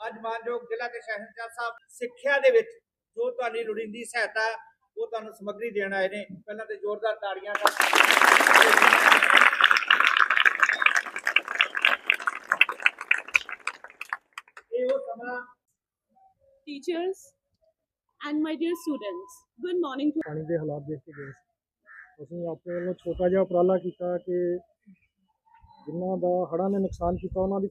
ਅੱਜ ਮਾਨਯੋਗ ਜ਼ਿਲ੍ਹਾ ਤੇ ਸ਼ਹਿਨशाह ਸਾਹਿਬ ਸਿੱਖਿਆ ਦੇ ਵਿੱਚ ਜੋ ਤੁਹਾਡੀ ਲੋੜੀਂਦੀ ਸਹਾਇਤਾ ਉਹ ਤੁਹਾਨੂੰ ਸਮੱਗਰੀ ਦੇਣ ਆਏ ਨੇ। ਪਹਿਲਾਂ ਤੇ ਜ਼ੋਰਦਾਰ ਤਾੜੀਆਂ ਨਾਲ ਇਹ ਉਹ ਸਮਾਂ teachers and my dear students good morning to ਪਾਣੀ ਦੇ ਹਾਲਾਤ ਦੇਖ ਕੇ ਗਏ ਅਸੀਂ ਆਪਣੇ ਵੱਲੋਂ ਛੋਟਾ ਜਿਹਾ ਉਪਰਾਲਾ ਕੀਤਾ ਕਿ ਜਿਨ੍ਹਾਂ ਦਾ ਹੜ੍ਹਾਂ ਨੇ ਨੁਕਸਾਨ ਕੀਤਾ ਉਹਨਾਂ ਦੀ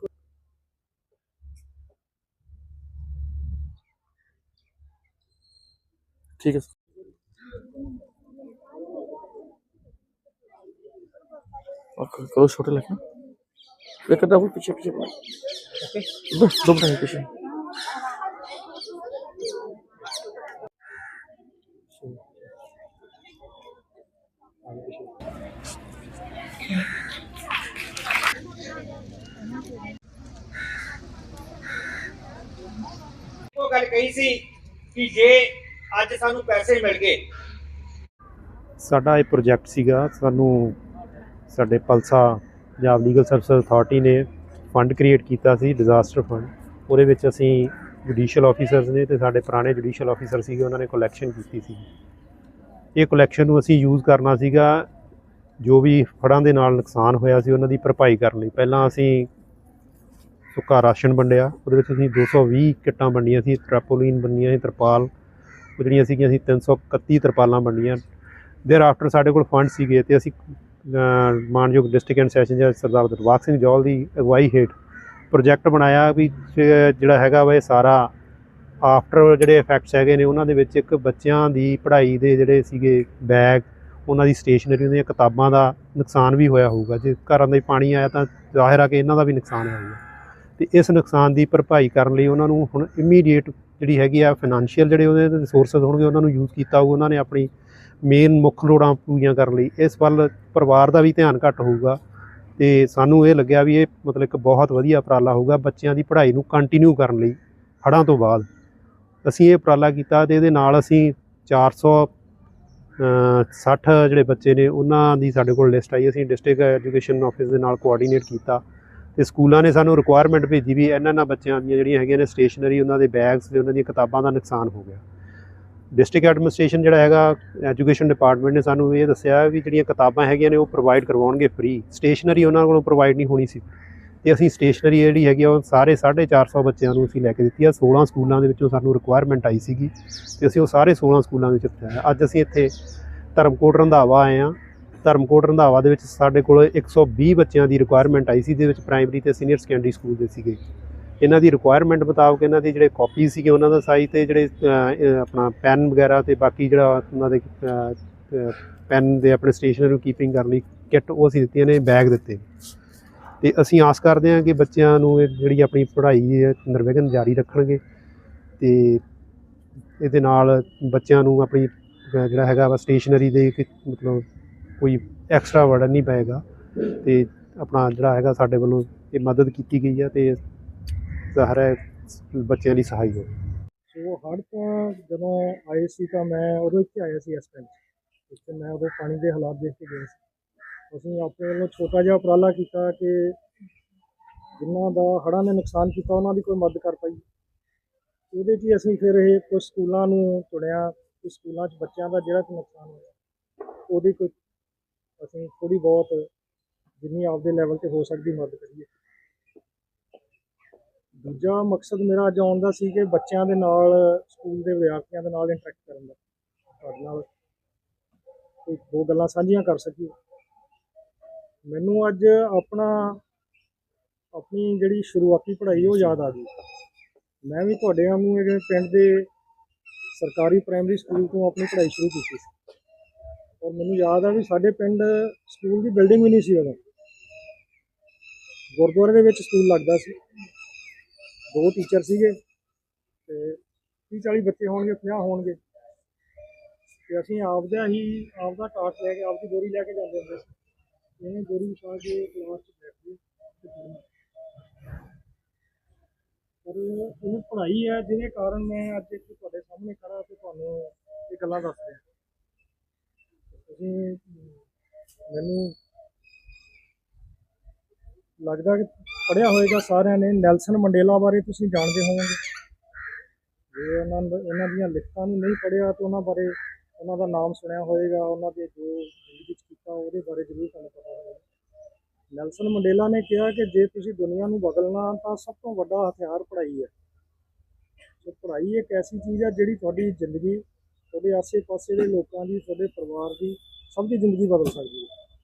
ਠੀਕ ਹੈ ਸਰ ओके करो छोटे लेकिन लेकिन डबल पीछे पीछे ओके दो दो बनाए पीछे ਉਹ ਗੱਲ ਕਹੀ ਸੀ ਕਿ ਜੇ ਅੱਜ ਸਾਨੂੰ ਪੈਸੇ ਮਿਲ ਗਏ। ਸਾਡਾ ਇਹ ਪ੍ਰੋਜੈਕਟ ਸੀਗਾ, ਸਾਨੂੰ ਸਾਡੇ PLSA Punjab legal service authority ਨੇ ਫੰਡ ਕ੍ਰੀਏਟ ਕੀਤਾ ਸੀ ਡਿਜ਼ਾਸਟਰ ਫੰਡ ਉਹਦੇ ਵਿੱਚ ਅਸੀਂ ਜੁਡੀਸ਼ੀਅਲ ਆਫੀਸਰਸ ਨੇ ਤੇ ਸਾਡੇ ਪੁਰਾਣੇ ਜੁਡੀਸ਼ੀਅਲ ਆਫੀਸਰ ਸੀਗੇ, ਉਹਨਾਂ ਨੇ ਕਲੈਕਸ਼ਨ ਕੀਤੀ ਸੀ। ਇਹ ਕਲੈਕਸ਼ਨ ਨੂੰ ਅਸੀਂ ਯੂਜ਼ ਕਰਨਾ ਸੀਗਾ, ਜੋ ਵੀ ਫੜਾਂ ਦੇ ਨਾਲ ਨੁਕਸਾਨ ਹੋਇਆ ਸੀ, ਉਹਨਾਂ ਦੀ ਭਰਪਾਈ ਕਰਨ ਲਈ। ਪਹਿਲਾਂ ਅਸੀਂ ਸੁੱਕਾ ਰਾਸ਼ਨ ਵੰਡਿਆ, ਉਹਦੇ ਵਿੱਚ ਅਸੀਂ 220 ਕਿੱਟਾਂ ਵੰਡੀਆਂ ਸੀ ਟ੍ਰੈਪੋਲੀਨ ਵੰਡੀਆਂ ਸੀ, ਤਰਪਾਲ ਉਹ ਜਿਹੜੀਆਂ ਸੀਗੀਆਂ ਅਸੀਂ 331 ਤਰਪਾਲਾਂ ਵੰਡੀਆਂ ਦੇਰ ਆਫਟਰ ਸਾਡੇ ਕੋਲ ਫੰਡ ਸੀਗੇ ਤੇ ਅਸੀਂ ਮਾਨਯੋਗ ਡਿਸਟ੍ਰਿਕਟ ਐਂਡ ਸੈਸ਼ਨ ਜੱਜ ਸਰਦਾਰ ਦਰਬਾਰ ਸਿੰਘ ਜੌਲ ਦੀ ਅਗਵਾਈ ਹੇਠ ਪ੍ਰੋਜੈਕਟ ਬਣਾਇਆ ਵੀ ਜਿਹੜਾ ਹੈਗਾ ਵਾ ਇਹ ਸਾਰਾ ਆਫਟਰ ਜਿਹੜੇ ਇਫੈਕਟਸ ਹੈਗੇ ਨੇ ਉਹਨਾਂ ਦੇ ਵਿੱਚ ਇੱਕ ਬੱਚਿਆਂ ਦੀ ਪੜ੍ਹਾਈ ਦੇ ਜਿਹੜੇ ਸੀਗੇ ਬੈਗ ਉਹਨਾਂ ਦੀ ਸਟੇਸ਼ਨਰੀ ਦੀਆਂ ਕਿਤਾਬਾਂ ਦਾ ਨੁਕਸਾਨ ਵੀ ਹੋਇਆ ਹੋਊਗਾ। ਜੇ ਘਰਾਂ ਦੇ ਪਾਣੀ ਆਇਆ ਤਾਂ ਜ਼ਾਹਿਰ ਆ ਕਿ ਇਹਨਾਂ ਦਾ ਵੀ ਨੁਕਸਾਨ ਹੋਊਗਾ। ਤੇ ਇਸ ਨੁਕਸਾਨ ਦੀ ਭਰਪਾਈ ਕਰਨ ਲਈ ਉਹਨਾਂ ਨੂੰ ਹੁਣ ਇਮੀਡੀਏਟ ਜਿਹੜੀ ਹੈਗੀ ਆ ਫਾਈਨੈਂਸ਼ੀਅਲ ਜਿਹੜੇ ਉਹਦੇ ਰਿਸੋਰਸਸ ਹੋਣਗੇ ਉਹਨਾਂ ਨੂੰ ਯੂਜ਼ ਕੀਤਾ ਹੋਊ ਉਹਨਾਂ ਨੇ ਆਪਣੀ ਮੇਨ ਮੁੱਖ ਲੋੜਾਂ ਪੂਰੀਆਂ ਕਰਨ ਲਈ। ਇਸ ਵੱਲ ਪਰਿਵਾਰ ਦਾ ਵੀ ਧਿਆਨ ਘੱਟ ਹੋਊਗਾ ਤੇ ਸਾਨੂੰ ਇਹ ਲੱਗਿਆ ਵੀ ਇਹ ਮਤਲਬ ਇੱਕ ਬਹੁਤ ਵਧੀਆ ਉਪਰਾਲਾ ਹੋਊਗਾ ਬੱਚਿਆਂ ਦੀ ਪੜ੍ਹਾਈ ਨੂੰ ਕੰਟੀਨਿਊ ਕਰਨ ਲਈ ਹੜ੍ਹਾਂ ਤੋਂ ਬਾਅਦ। ਅਸੀਂ ਇਹ ਉਪਰਾਲਾ ਕੀਤਾ ਤੇ ਇਹਦੇ ਨਾਲ ਅਸੀਂ 400 ਅ, 60 ਜਿਹੜੇ ਬੱਚੇ ਨੇ ਉਹਨਾਂ ਦੀ ਸਾਡੇ ਕੋਲ ਲਿਸਟ ਆਈ ਅਸੀਂ ਡਿਸਟ੍ਰਿਕਟ ਐਜੂਕੇਸ਼ਨ ਆਫਿਸ ਦੇ ਨਾਲ ਕੋਆਰਡੀਨੇਟ ਕੀਤਾ। ਤੇ ਸਕੂਲਾਂ ਨੇ ਸਾਨੂੰ ਰਿਕੁਆਇਰਮੈਂਟ ਭੇਜੀ ਵੀ ਇਹਨਾਂ ਇਹਨਾਂ ਬੱਚਿਆਂ ਦੀਆਂ ਜਿਹੜੀਆਂ ਹੈਗੀਆਂ ਨੇ ਸਟੇਸ਼ਨਰੀ ਉਹਨਾਂ ਦੇ ਬੈਗਸ ਤੇ ਉਹਨਾਂ ਦੀਆਂ ਕਿਤਾਬਾਂ ਦਾ ਨੁਕਸਾਨ ਹੋ ਗਿਆ। ਡਿਸਟ੍ਰਿਕਟ ਐਡਮਿਨਿਸਟ੍ਰੇਸ਼ਨ ਜਿਹੜਾ ਹੈਗਾ ਐਜੂਕੇਸ਼ਨ ਡਿਪਾਰਟਮੈਂਟ ਨੇ ਸਾਨੂੰ ਇਹ ਦੱਸਿਆ ਵੀ ਜਿਹੜੀਆਂ ਕਿਤਾਬਾਂ ਹੈਗੀਆਂ ਨੇ ਉਹ ਪ੍ਰੋਵਾਈਡ ਕਰਵਾਉਣਗੇ ਫ੍ਰੀ ਸਟੇਸ਼ਨਰੀ ਉਹਨਾਂ ਕੋਲੋਂ ਪ੍ਰੋਵਾਈਡ ਨਹੀਂ ਹੋਣੀ ਸੀ। ਤੇ ਅਸੀਂ ਸਟੇਸ਼ਨਰੀ ਜਿਹੜੀ ਹੈਗੀ ਆ, ਉਹ ਸਾਰੇ 450 ਬੱਚਿਆਂ ਨੂੰ ਅਸੀਂ ਲੈ ਕੇ ਦਿੱਤੀ ਆ। 16 ਸਕੂਲਾਂ ਦੇ ਵਿੱਚੋਂ ਸਾਨੂੰ ਰਿਕੁਆਇਰਮੈਂਟ ਆਈ ਸੀਗੀ ਤੇ ਅਸੀਂ ਉਹ ਸਾਰੇ 16 ਸਕੂਲਾਂ ਵਿੱਚ ਅੱਜ ਅਸੀਂ ਇੱਥੇ ਧਰਮਕੋਟ ਰੰਧਾਵਾ ਆਏ ਆ ਧਰਮਕੋਟ ਰੰਧਾਵਾ ਦੇ ਵਿੱਚ ਸਾਡੇ ਕੋਲ 120 ਬੱਚਿਆਂ ਦੀ ਰਿਕੁਆਇਰਮੈਂਟ ਆਈ ਸੀ, ਜਿਹਦੇ ਵਿੱਚ ਪ੍ਰਾਇਮਰੀ ਤੇ ਸੀਨੀਅਰ ਸੈਕੰਡਰੀ ਸਕੂਲ ਦੇ ਸੀਗੇ। ਇਹਨਾਂ ਦੀ ਰਿਕੁਆਇਰਮੈਂਟ ਮੁਤਾਬਕ ਇਹਨਾਂ ਦੇ ਜਿਹੜੇ ਕਾਪੀ ਸੀਗੇ, ਉਹਨਾਂ ਦਾ ਸਾਈਜ਼ ਤੇ ਜਿਹੜੇ ਆਪਣਾ ਪੈਨ ਵਗੈਰਾ ਤੇ ਬਾਕੀ ਜਿਹੜਾ ਉਹਨਾਂ ਦੇ ਪੈਨ ਦੇ ਆਪਣੇ ਸਟੇਸ਼ਨਰੀ ਨੂੰ ਕੀਪਿੰਗ ਕਰਨ ਲਈ ਕਿੱਟ ਉਹ ਅਸੀਂ ਦਿੱਤੀਆਂ ਨੇ ਬੈਗ ਦਿੱਤੇ। ਤੇ ਅਸੀਂ ਆਸ ਕਰਦੇ ਹਾਂ ਕਿ ਬੱਚਿਆਂ ਨੂੰ ਇਹ ਜਿਹੜੀ ਆਪਣੀ ਪੜ੍ਹਾਈ ਹੈ ਨਿਰਵਿਘਨ ਜਾਰੀ ਰੱਖਣਗੇ ਤੇ ਇਹਦੇ ਨਾਲ ਬੱਚਿਆਂ ਨੂੰ ਆਪਣੀ ਜਿਹੜਾ ਹੈਗਾ ਵਾ ਸਟੇਸ਼ਨਰੀ ਦੇ ਮਤਲਬ ਕੋਈ ਐਕਸਟਰਾ ਵਰਡਨ ਨਹੀਂ ਪਏਗਾ। ਤੇ ਆਪਣਾ ਜਿਹੜਾ ਹੈਗਾ ਸਾਡੇ ਵੱਲੋਂ ਇਹ ਮਦਦ ਕੀਤੀ ਗਈ ਹੈ ਤੇ ਜ਼ਾਹਰ ਹੈ ਬੱਚਿਆਂ ਦੀ ਸਹਾਈ ਹੋ ਸੋ ਹੜ੍ਹ ਤਾਂ ਜਦੋਂ ਆਏ ਸੀ ਤਾਂ ਮੈਂ ਉਦੋਂ ਇੱਥੇ ਆਇਆ ਸੀ ਇਸ ਟਾਈਮ ਤੇ ਮੈਂ ਉਦੋਂ ਪਾਣੀ ਦੇ ਹਾਲਾਤ ਦੇਖ ਕੇ ਗਿਆ ਸੀ। ਅਸੀਂ ਆਪਣੇ ਵੱਲੋਂ ਛੋਟਾ ਜਿਹਾ ਉਪਰਾਲਾ ਕੀਤਾ ਕਿ ਜਿਨ੍ਹਾਂ ਦਾ ਹੜ੍ਹਾਂ ਨੇ ਨੁਕਸਾਨ ਕੀਤਾ, ਉਹਨਾਂ ਦੀ ਕੋਈ ਮਦਦ ਕਰ ਪਾਈ ਉਹਦੇ 'ਚ ਹੀ ਅਸੀਂ ਫਿਰ ਇਹ ਕੁਝ ਸਕੂਲਾਂ ਨੂੰ ਚੁਣਿਆ ਕਿ ਸਕੂਲਾਂ 'ਚ ਬੱਚਿਆਂ ਦਾ ਜਿਹੜਾ ਨੁਕਸਾਨ ਹੋਇਆ, ਉਹਦੀ ਕੋਈ ਅਸੀਂ ਥੋੜੀ ਬਹੁਤ ਜਿੰਨੀ ਆਪਦੇ ਲੈਵਲ ਤੇ ਹੋ ਸਕਦੀ ਮਦਦ ਕਰੀਏ। ਦੂਜਾ ਮਕਸਦ ਮੇਰਾ ਅੱਜ ਆਉਣ ਦਾ ਸੀ ਕਿ ਬੱਚਿਆਂ ਦੇ ਨਾਲ ਸਕੂਲ ਦੇ ਵਿਦਿਆਰਥੀਆਂ ਦੇ ਨਾਲ ਇੰਟਰੈਕਟ ਕਰਨ ਦਾ। ਤੁਹਾਡੇ ਨਾਲ ਕੋਈ ਦੋ ਗੱਲਾਂ ਸਾਂਝੀਆਂ ਕਰ ਸਕੀਏ। ਮੈਨੂੰ ਅੱਜ ਆਪਣਾ, ਆਪਣੀ ਜਿਹੜੀ ਸ਼ੁਰੂਆਤੀ ਪੜ੍ਹਾਈ ਉਹ ਯਾਦ ਆ ਗਈ। ਮੈਂ ਵੀ ਤੁਹਾਡੇ ਵਾਂਗੂ ਇਹ ਪਿੰਡ ਦੇ ਸਰਕਾਰੀ ਪ੍ਰਾਇਮਰੀ ਸਕੂਲ ਤੋਂ ਆਪਣੀ ਪੜ੍ਹਾਈ ਸ਼ੁਰੂ ਕੀਤੀ ਸੀ। ਔਰ ਮੈਨੂੰ ਯਾਦ ਆ ਵੀ ਸਾਡੇ ਪਿੰਡ ਸਕੂਲ ਦੀ ਬਿਲਡਿੰਗ ਵੀ ਨਹੀਂ ਸੀ ਉਦੋਂ। ਗੁਰਦੁਆਰੇ ਦੇ ਵਿੱਚ ਸਕੂਲ ਲੱਗਦਾ ਸੀ। ਦੋ ਟੀਚਰ ਸੀਗੇ ਤੇ 30 40 ਬੱਚੇ ਹੋਣਗੇ 50 ਹੋਣਗੇ। ਤੇ ਅਸੀਂ ਆਪਦਾ ਹੀ ਆਪਦਾ ਟਾਟ ਲੈ ਕੇ, ਆਪਦੀ ਬੋਰੀ ਲੈ ਕੇ ਜਾਂਦੇ ਹੁੰਦੇ ਸੀ। ਇਹਨੇ ਬੋਰੀ ਵਿਛਾ ਕੇ ਕਲਾਸ 'ਚ ਬੈਠਦੇ ਪਰ ਇਹ ਪੜ੍ਹਾਈ ਹੈ, ਜਿਹਦੇ ਕਾਰਨ ਮੈਂ ਅੱਜ ਇੱਥੇ ਤੁਹਾਡੇ ਸਾਹਮਣੇ ਖੜਾ ਤੇ ਤੁਹਾਨੂੰ ਇਹ ਗੱਲਾਂ ਦੱਸ ਰਿਹਾ। ਤੁਸੀਂ ਮੈਨੂੰ ਲੱਗਦਾ ਕਿ ਪੜਿਆ ਹੋਏਗਾ ਸਾਰਿਆਂ ਨੇ, ਨੈਲਸਨ ਮੰਡੇਲਾ ਬਾਰੇ ਤੁਸੀਂ ਜਾਣਦੇ ਹੋਵੋਗੇ। ਜੇ ਉਹਨਾਂ ਉਹਨਾਂ ਦੀਆਂ ਲਿਖਤਾਂ ਨੂੰ ਨਹੀਂ ਪੜਿਆ ਤਾਂ ਉਹਨਾਂ ਬਾਰੇ, ਉਹਨਾਂ ਦਾ ਨਾਮ ਸੁਣਿਆ ਹੋਏਗਾ, ਉਹਨਾਂ ਦੇ ਜੋ ਜ਼ਿੰਦਗੀ ਕੀਤਾ ਉਹਦੇ ਬਾਰੇ ਜ਼ਰੂਰ ਤੁਹਾਨੂੰ ਪਤਾ ਹੋਵੇਗਾ ਨੈਲਸਨ ਮੰਡੇਲਾ ਨੇ ਕਿਹਾ ਕਿ ਜੇ ਤੁਸੀਂ ਦੁਨੀਆ ਨੂੰ ਬਦਲਣਾ ਤਾਂ ਸਭ ਤੋਂ ਵੱਡਾ ਹਥਿਆਰ ਪੜ੍ਹਾਈ ਹੈ। ਸੋ ਪੜ੍ਹਾਈ ਇੱਕ ਐਸੀ ਚੀਜ਼ ਹੈ ਜਿਹੜੀ ਤੁਹਾਡੀ ਜ਼ਿੰਦਗੀ ਤੁਹਾਡੇ ਆਸੇ-ਪਾਸੇ ਦੇ ਲੋਕਾਂ ਦੀ, ਤੁਹਾਡੇ ਪਰਿਵਾਰ ਦੀ ਸਭ ਦੀ ਜ਼ਿੰਦਗੀ ਬਦਲ ਸਕਦੀ ਹੈ।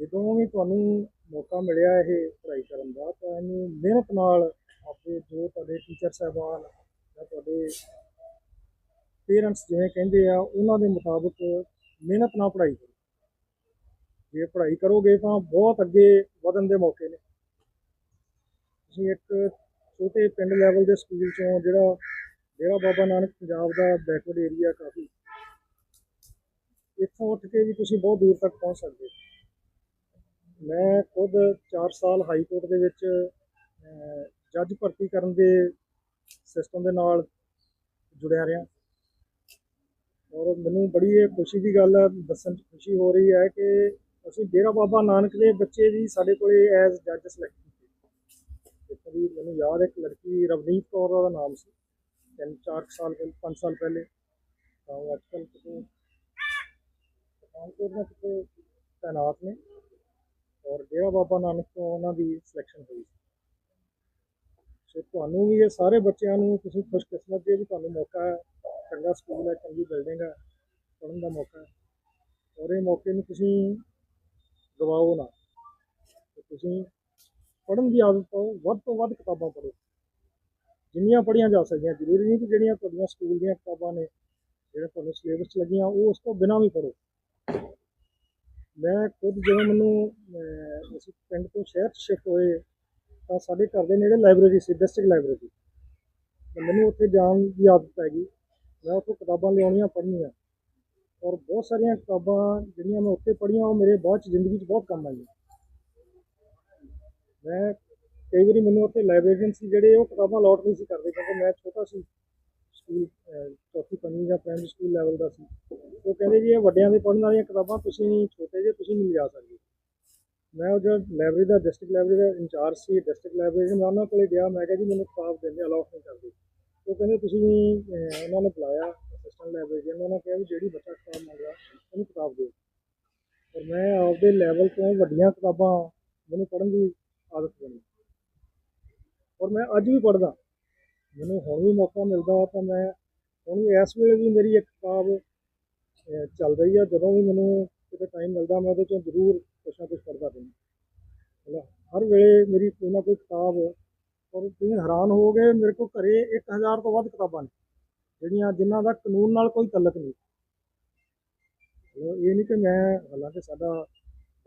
ਜਦੋਂ ਵੀ ਤੁਹਾਨੂੰ ਮੌਕਾ ਮਿਲਿਆ ਇਹ ਪੜ੍ਹਾਈ ਕਰਨ ਦਾ, ਤਾਂ ਇਹਨੂੰ ਮਿਹਨਤ ਨਾਲ ਆਪਣੇ ਜੋ ਤੁਹਾਡੇ ਟੀਚਰ ਸਾਹਿਬਾਨ ਜਾਂ ਤੁਹਾਡੇ ਪੇਰੈਂਟਸ ਜਿਵੇਂ ਕਹਿੰਦੇ ਆ, ਉਹਨਾਂ ਦੇ ਮੁਤਾਬਕ ਮਿਹਨਤ ਨਾਲ ਪੜ੍ਹਾਈ ਕਰੋ। ਜੇ ਪੜ੍ਹਾਈ ਕਰੋਗੇ ਤਾਂ ਬਹੁਤ ਅੱਗੇ ਵਧਣ ਦੇ ਮੌਕੇ ਨੇ। ਤੁਸੀਂ ਇੱਕ ਛੋਟੇ ਪਿੰਡ ਲੈਵਲ ਦੇ ਸਕੂਲ ਚੋਂ ਜਿਹੜਾ ਡੇਰਾ ਬਾਬਾ ਨਾਨਕ ਪੰਜਾਬ ਦਾ ਬੈਕਵਰਡ ਏਰੀਆ ਕਾਫੀ। ਇੱਥੋਂ ਉੱਠ ਕੇ ਵੀ ਤੁਸੀਂ ਬਹੁਤ ਦੂਰ ਤੱਕ ਪਹੁੰਚ ਸਕਦੇ ਹੋ। ਮੈਂ ਖੁਦ 4 ਸਾਲ ਹਾਈ ਕੋਰਟ ਦੇ ਵਿੱਚ ਜੱਜ ਭਰਤੀ ਕਰਨ ਦੇ ਸਿਸਟਮ ਦੇ ਨਾਲ ਜੁੜਿਆ ਰਿਹਾ। ਔਰ ਮੈਨੂੰ ਬੜੀ ਇਹ ਖੁਸ਼ੀ ਦੀ ਗੱਲ ਹੈ ਦੱਸਣ 'ਚ ਖੁਸ਼ੀ ਹੋ ਰਹੀ ਹੈ ਕਿ ਅਸੀਂ ਡੇਰਾ ਬਾਬਾ ਨਾਨਕ ਦੇ ਬੱਚੇ ਵੀ ਸਾਡੇ ਕੋਲੇ ਐਜ਼ ਜੱਜ ਸਿਲੈਕਟ ਕੀਤੇ। ਮੈਨੂੰ ਯਾਦ ਇੱਕ ਲੜਕੀ ਰਵਨੀਤ ਕੌਰ ਦਾ ਨਾਮ ਸੀ। ਤਿੰਨ, ਚਾਰ ਕੁ ਸਾਲ ਪਹਿਲੇ, ਪੰਜ ਸਾਲ ਪਹਿਲੇ। ਤਾਂ ਉਹ ਅੱਜ ਕੱਲ੍ਹ ਕਿਤੇ ਪਠਾਨਕੋਟ ਦੇ ਕਿਤੇ ਤੈਨਾਤ ਨੇ ਔਰ ਡੇਰਾ ਬਾਬਾ ਨਾਨਕ ਤੋਂ ਉਹਨਾਂ ਦੀ ਸਿਲੈਕਸ਼ਨ ਹੋਈ ਸੋ। ਤੁਹਾਨੂੰ ਵੀ ਇਹ ਸਾਰੇ ਬੱਚਿਆਂ ਨੂੰ ਤੁਸੀਂ ਖੁਸ਼ਕਿਸਮਤ ਜੇ ਵੀ ਤੁਹਾਨੂੰ ਮੌਕਾ ਹੈ, ਚੰਗਾ ਸਕੂਲ ਹੈ, ਚੰਗੀ ਬਿਲਡਿੰਗ ਹੈ, ਪੜ੍ਹਨ ਦਾ ਮੌਕਾ ਹੈ। ਔਰ ਇਹ ਮੌਕੇ ਨੂੰ ਤੁਸੀਂ ਗਵਾਓ ਨਾ। ਤੁਸੀਂ ਪੜ੍ਹਨ ਦੀ ਆਦਤ ਪਾਓ, ਵੱਧ ਤੋਂ ਵੱਧ ਕਿਤਾਬਾਂ ਪੜ੍ਹੋ। ਜਿੰਨੀਆਂ ਪੜ੍ਹੀਆਂ ਜਾ ਸਕਦੀਆਂ, ਜ਼ਰੂਰੀ ਨਹੀਂ ਕਿ ਜਿਹੜੀਆਂ ਤੁਹਾਡੀਆਂ ਸਕੂਲ ਦੀਆਂ ਕਿਤਾਬਾਂ ਨੇ, ਜਿਹੜੇ ਤੁਹਾਨੂੰ ਸਿਲੇਬਸ 'ਚ ਲੱਗੀਆਂ, ਉਹ ਉਸ ਤੋਂ ਬਿਨਾਂ ਵੀ ਪੜ੍ਹੋ। ਮੈਂ ਖੁਦ ਜਦੋਂ ਮੈਨੂੰ ਅਸੀਂ ਪਿੰਡ ਤੋਂ ਸ਼ਹਿਰ 'ਚ ਸ਼ਿਫਟ ਹੋਏ, ਤਾਂ ਸਾਡੇ ਘਰ ਦੇ ਨੇੜੇ ਲਾਇਬ੍ਰੇਰੀ ਸੀ ਡਿਸਟ੍ਰਿਕਟ ਲਾਇਬ੍ਰੇਰੀ ਤੇ ਮੈਨੂੰ ਉੱਥੇ ਜਾਣ ਦੀ ਆਦਤ ਪੈ ਗਈ। ਮੈਂ ਉੱਥੋਂ ਕਿਤਾਬਾਂ ਲਿਆਉਣੀਆਂ ਪੜ੍ਹਨੀਆਂ। ਔਰ ਬਹੁਤ ਸਾਰੀਆਂ ਕਿਤਾਬਾਂ ਜਿਹੜੀਆਂ ਮੈਂ ਉੱਥੇ ਪੜ੍ਹੀਆਂ, ਉਹ ਮੇਰੇ ਬਾਅਦ 'ਚ ਜ਼ਿੰਦਗੀ 'ਚ ਬਹੁਤ ਕੰਮ ਆਈਆਂ। ਮੈਂ ਕਈ ਵਾਰੀ ਮੈਨੂੰ ਉੱਥੇ ਲਾਇਬ੍ਰੇਰੀਅਨ ਸੀ ਜਿਹੜੇ ਉਹ ਕਿਤਾਬਾਂ ਲੋਟ ਨਹੀਂ ਸੀ ਕਰਦੇ ਕਿਉਂਕਿ ਮੈਂ ਛੋਟਾ ਸੀ ਸਕੂਲ ਚੌਥੀ ਪੰਜਵੀਂ ਜਾਂ ਪ੍ਰਾਇਮਰੀ ਸਕੂਲ ਲੈਵਲ ਦਾ ਸੀ। ਉਹ ਕਹਿੰਦੇ ਜੀ ਇਹ ਵੱਡਿਆਂ ਦੇ ਪੜ੍ਹਨ ਵਾਲੀਆਂ ਕਿਤਾਬਾਂ ਤੁਸੀਂ ਛੋਟੇ ਜੇ ਤੁਸੀਂ ਨਹੀਂ ਲਿਜਾ ਸਕਦੇ। ਮੈਂ ਉਹ ਜਿਹੜਾ ਲਾਇਬ੍ਰੇਰੀ ਦਾ ਡਿਸਟ੍ਰਿਕਟ ਲਾਇਬ੍ਰੇਰੀ ਦਾ ਇੰਚਾਰਜ ਸੀ ਡਿਸਟ੍ਰਿਕਟ ਲਾਇਬ੍ਰੇਰੀ ਮੈਂ ਉਹਨਾਂ ਕੋਲੇ ਗਿਆ, ਮੈਂ ਕਿਹਾ ਜੀ ਮੈਨੂੰ ਕਿਤਾਬ ਦਿੰਦੇ ਅਲਾਉਟ ਨਹੀਂ ਕਰਦੇ। ਉਹ ਕਹਿੰਦੇ ਤੁਸੀਂ ਉਹਨਾਂ ਨੇ ਬੁਲਾਇਆ ਅਸਿਸਟੈਂਟ ਲਾਇਬ੍ਰੇਰੀਅਨ ਉਹਨਾਂ ਨੇ ਕਿਹਾ ਵੀ ਜਿਹੜੀ ਬੱਚਾ ਕਿਤਾਬ ਮੰਗਦਾ, ਉਹਨੂੰ ਕਿਤਾਬ ਦਿਓ। ਪਰ ਮੈਂ ਆਪਦੇ ਲੈਵਲ ਤੋਂ ਵੱਡੀਆਂ ਕਿਤਾਬਾਂ, ਮੈਨੂੰ ਪੜ੍ਹਨ ਦੀ ਆਦਤ ਬਣੀ। ਔਰ ਮੈਂ ਅੱਜ ਵੀ ਪੜ੍ਹਦਾ। ਮੈਨੂੰ ਹੁਣ ਵੀ ਮੌਕਾ ਮਿਲਦਾ ਤਾਂ ਮੈਂ ਹੁਣ ਵੀ ਇਸ ਵੇਲੇ ਵੀ ਮੇਰੀ ਇੱਕ ਕਿਤਾਬ ਚੱਲ ਰਹੀ ਆ। ਜਦੋਂ ਵੀ ਮੈਨੂੰ ਕਿਤੇ ਟਾਈਮ ਮਿਲਦਾ, ਮੈਂ ਉਹਦੇ ਚੋਂ ਜ਼ਰੂਰ ਕੁਛ ਨਾ ਕੁਛ ਪੜ੍ਹਦਾ ਰਹਿੰਦਾ। ਹਰ ਵੇਲੇ ਮੇਰੀ ਕੋਈ ਨਾ ਕੋਈ ਕਿਤਾਬ ਔਰ ਤੁਸੀਂ ਹੈਰਾਨ ਹੋਗੇ ਮੇਰੇ ਕੋਲ ਘਰੇ 1000 ਤੋਂ ਵੱਧ ਕਿਤਾਬਾਂ ਨੇ, ਜਿਹੜੀਆਂ ਜਿਨ੍ਹਾਂ ਦਾ ਕਾਨੂੰਨ ਨਾਲ ਕੋਈ ਤਲਕ ਨਹੀਂ। ਇਹ ਨਹੀਂ ਕਿ ਮੈਂ, ਹਾਲਾਂਕਿ ਸਾਡਾ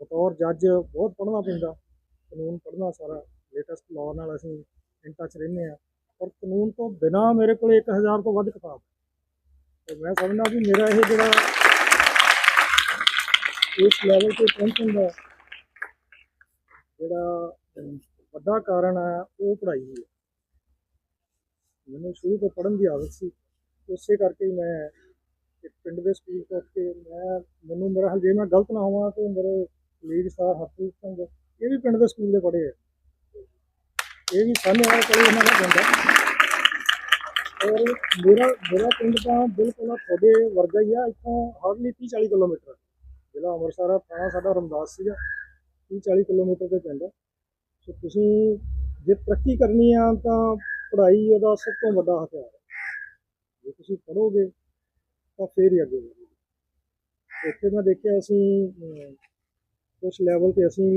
ਬਤੌਰ ਜੱਜ ਬਹੁਤ ਪੜ੍ਹਨਾ ਪੈਂਦਾ, ਕਾਨੂੰਨ ਪੜ੍ਹਨਾ ਸਾਰਾ। ਲੇਟੈਸਟ ਲਾਅ ਨਾਲ ਅਸੀਂ ਇਨ ਟੱਚ ਰਹਿੰਦੇ ਆ ਪਰ ਕਾਨੂੰਨ ਤੋਂ ਬਿਨਾ ਮੇਰੇ ਕੋਲ 1000 ਤੋਂ ਵੱਧ ਕਿਤਾਬ ਤੇ ਮੈਂ ਸਮਝਦਾ ਵੀ ਮੇਰਾ ਇਹ ਜਿਹੜਾ ਇਸ ਲੈਵਲ ਤੇ ਪਹੁੰਚਣ ਦਾ ਜਿਹੜਾ ਵੱਡਾ ਕਾਰਨ ਹੈ, ਉਹ ਪੜ੍ਹਾਈ ਹੀ ਹੈ। ਮੈਨੂੰ ਸ਼ੁਰੂ ਤੋਂ ਪੜ੍ਹਨ ਦੀ ਆਦਤ ਸੀ। ਉਸੇ ਕਰਕੇ ਮੈਂ ਇੱਕ ਪਿੰਡ ਦੇ ਸਕੂਲ ਕਰਕੇ ਮੈਂ ਮੈਨੂੰ ਮੇਰਾ ਹਾਲ ਜੇ ਮੈਂ ਗਲਤ ਨਾ ਹੋਵਾਂ ਤੇ ਮੇਰੇ ਲੀਡ ਸਰ ਹਰਪ੍ਰੀਤ ਸਿੰਘ, ਇਹ ਵੀ ਪਿੰਡ ਦੇ ਸਕੂਲ ਦੇ ਪੜ੍ਹੇ ਆ। ਇਹ ਵੀ ਸਾਨੂੰ ਵਾਲਾ ਕੋਲੇ ਇਹਨਾਂ ਦਾ ਪਿੰਡ ਔਰ ਮੇਰਾ ਮੇਰਾ ਪਿੰਡ ਤਾਂ ਬਿਲਕੁਲ ਤੁਹਾਡੇ ਵਰਗਾ ਹੀ ਆ, ਇੱਥੋਂ ਹਾਰਡਲੀ 30 40 ਕਿਲੋਮੀਟਰ ਜ਼ਿਲ੍ਹਾ ਅੰਮ੍ਰਿਤਸਰ ਆ ਥਾਣਾ ਸਾਡਾ ਰਮਦਾਸ ਸੀਗਾ 30 40 ਕਿਲੋਮੀਟਰ ਦੇ ਪਿੰਡ ਸੋ ਤੁਸੀਂ ਜੇ ਤਰੱਕੀ ਕਰਨੀ ਆ, ਤਾਂ ਪੜ੍ਹਾਈ ਉਹਦਾ ਸਭ ਤੋਂ ਵੱਡਾ ਹਥਿਆਰ ਹੈ ਜੇ ਤੁਸੀਂ ਪੜ੍ਹੋਗੇ, ਤਾਂ ਫੇਰ ਹੀ ਅੱਗੇ ਵਧੋਗੇ। ਇੱਥੇ ਮੈਂ ਦੇਖਿਆ ਅਸੀਂ ਉਸ ਲੈਵਲ ਤੇ ਅਸੀਂ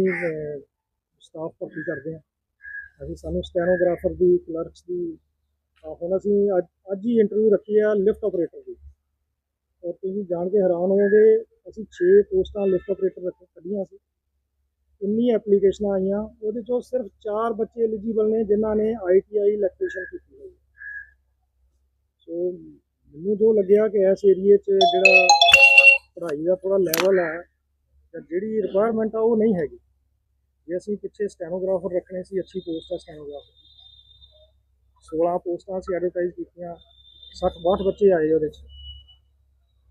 ਸਟਾਫ ਭਰਤੀ ਕਰਦੇ ਹਾਂ ਅਸੀਂ ਸਾਨੂੰ ਸਟੈਨੋਗ੍ਰਾਫਰ ਦੀ, ਕਲਰਕਸ ਦੀ ਤਾਂ ਹੁਣ ਅਸੀਂ ਅੱਜ ਅੱਜ ਹੀ ਇੰਟਰਵਿਊ ਰੱਖੀ ਆ ਲਿਫਟ ਆਪਰੇਟਰ ਦੀ। ਔਰ ਤੁਸੀਂ ਜਾਣ ਕੇ ਹੈਰਾਨ ਹੋਵੋਗੇ, ਅਸੀਂ 6 ਪੋਸਟਾਂ ਲਿਫਟ ਆਪਰੇਟਰ ਰੱਖ, ਕੱਢੀਆਂ ਸੀ। 19 ਐਪਲੀਕੇਸ਼ਨਾਂ ਆਈਆਂ, ਉਹਦੇ ਚੋਂ ਸਿਰਫ 4 ਬੱਚੇ ਐਲੀਜੀਬਲ ਨੇ, ਜਿਨ੍ਹਾਂ ਨੇ ਆਈਟੀਆਈ ਇਲੈਕਟ੍ਰੀਸ਼ੀਅਨ ਕੀਤੀ ਹੋਈ। ਹੈ। ਸੋ ਮੈਨੂੰ ਜੋ ਲੱਗਿਆ ਕਿ ਇਸ ਏਰੀਏ 'ਚ ਜਿਹੜਾ ਪੜ੍ਹਾਈ ਦਾ ਥੋੜਾ ਲੈਵਲ ਹੈ ਜਾਂ ਜਿਹੜੀ ਰਿਕੁਆਇਰਮੈਂਟ ਆ, ਉਹ ਨਹੀਂ ਹੈਗੀ। ਜੇ ਅਸੀਂ ਪਿੱਛੇ ਸਟੈਨੋਗ੍ਰਾਫਰ ਰੱਖਣੇ ਸੀ ਅੱਛੀ ਪੋਸਟ ਆ ਸਟੈਨੋਗ੍ਰਾਫਰ 16 ਪੋਸਟਾਂ ਅਸੀਂ ਐਡਵਰਟਾਈਜ਼ ਕੀਤੀਆਂ 60 62 ਬੱਚੇ ਆਏ ਉਹਦੇ 'ਚ।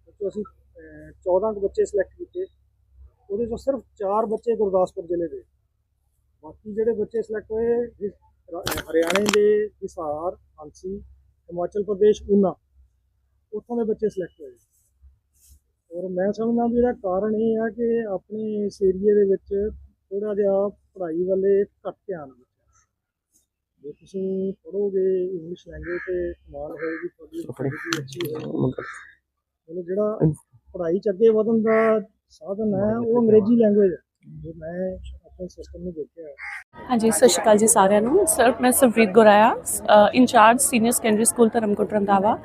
ਉਹ 'ਚੋਂ ਅਸੀਂ ਅਹ, 14 ਕੁ ਬੱਚੇ ਸਿਲੈਕਟ ਕੀਤੇ। ਉਹਦੇ ਚੋਂ ਸਿਰਫ 4 ਬੱਚੇ ਗੁਰਦਾਸਪੁਰ ਜ਼ਿਲ੍ਹੇ ਦੇ। ਬਾਕੀ ਜਿਹੜੇ ਬੱਚੇ ਸਿਲੈਕਟ ਹੋਏ ਹਰਿਆਣੇ ਦੇ ਹਿਸਾਰ ਹਾਂਸੀ ਹਿਮਾਚਲ ਪ੍ਰਦੇਸ਼ ਊਨਾ। ਉੱਥੋਂ ਦੇ ਬੱਚੇ ਸਿਲੈਕਟ ਹੋਏ। ਔਰ ਮੈਂ ਸਮਝਦਾ ਵੀ ਇਹਦਾ ਕਾਰਨ ਇਹ ਆ ਕਿ ਆਪਣੇ ਇਸ ਏਰੀਏ ਦੇ ਵਿੱਚ ਥੋੜਾ ਜਿਹਾ ਪੜ੍ਹਾਈ ਵੱਲੇ ਘੱਟ ਧਿਆਨ ਦਿੱਤਾ। ਜੇ ਤੁਸੀਂ ਪੜ੍ਹੋਗੇ ਇੰਗਲਿਸ਼ ਲੈਂਗੁਏਜ ਤੇ ਕਮਾਲ ਹੋਏਗੀ ਤੁਹਾਡੀ activity ਅੱਛੀ ਹੋਏਗੀ। ਮਤਲਬ ਜਿਹੜਾ ਪੜ੍ਹਾਈ ਚ ਅੱਗੇ ਵਧਣ ਦਾ ਸਾਧਨ ਹੈ ਉਹ ਅੰਗਰੇਜ਼ੀ ਲੈਂਗੁਏਜ ਹੈ। ਜੋ ਮੈਂ ਆਪਣੇ ਸਿਸਟਮ ਨੂੰ ਦੇਖਿਆ ਹਾਂਜੀ, ਸਤਿ ਸ਼੍ਰੀ ਅਕਾਲ ਜੀ ਸਾਰਿਆਂ ਨੂੰ। ਸਰ, ਮੈਂ Sarvreet Guraya incharge senior secondary school Dharamkot Randhawa.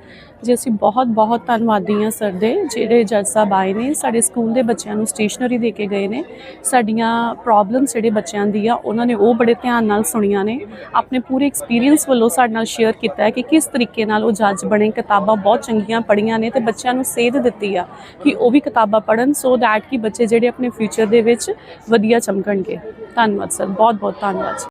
ਜੀ, ਅਸੀਂ ਬਹੁਤ ਬਹੁਤ ਧੰਨਵਾਦੀ ਹਾਂ ਸਰ ਦੇ, ਜਿਹੜੇ ਜੱਜ ਸਾਹਿਬ ਆਏ ਨੇ, ਸਾਡੇ ਸਕੂਲ ਦੇ ਬੱਚਿਆਂ ਨੂੰ ਸਟੇਸ਼ਨਰੀ ਦੇ ਕੇ ਗਏ ਨੇ। ਸਾਡੀਆਂ ਪ੍ਰੋਬਲਮਸ ਜਿਹੜੇ ਬੱਚਿਆਂ ਦੀ ਆ, ਉਹਨਾਂ ਨੇ ਉਹ ਬੜੇ ਧਿਆਨ ਨਾਲ ਸੁਣੀਆਂ ਨੇ। ਆਪਣੇ ਪੂਰੇ ਐਕਸਪੀਰੀਅੰਸ ਵੱਲੋਂ ਸਾਡੇ ਨਾਲ ਸ਼ੇਅਰ ਕੀਤਾ ਹੈ ਕਿ ਕਿਸ ਤਰੀਕੇ ਨਾਲ ਉਹ ਜੱਜ ਬਣੇ, ਕਿਤਾਬਾਂ ਬਹੁਤ ਚੰਗੀਆਂ ਪੜ੍ਹੀਆਂ ਨੇ ਤੇ ਬੱਚਿਆਂ ਨੂੰ ਸੇਧ ਦਿੱਤੀ ਆ ਕਿ ਉਹ ਵੀ ਕਿਤਾਬਾਂ ਪੜ੍ਹਨ ਸੋ ਦੈਟ ਕਿ ਬੱਚੇ ਜਿਹੜੇ ਆਪਣੇ ਫਿਊਚਰ ਦੇ ਵਿੱਚ ਵਧੀਆ ਚਮਕਣਗੇ। ਧੰਨਵਾਦ ਸਰ ਬਹੁਤ ਬਹੁਤ ਧੰਨਵਾਦ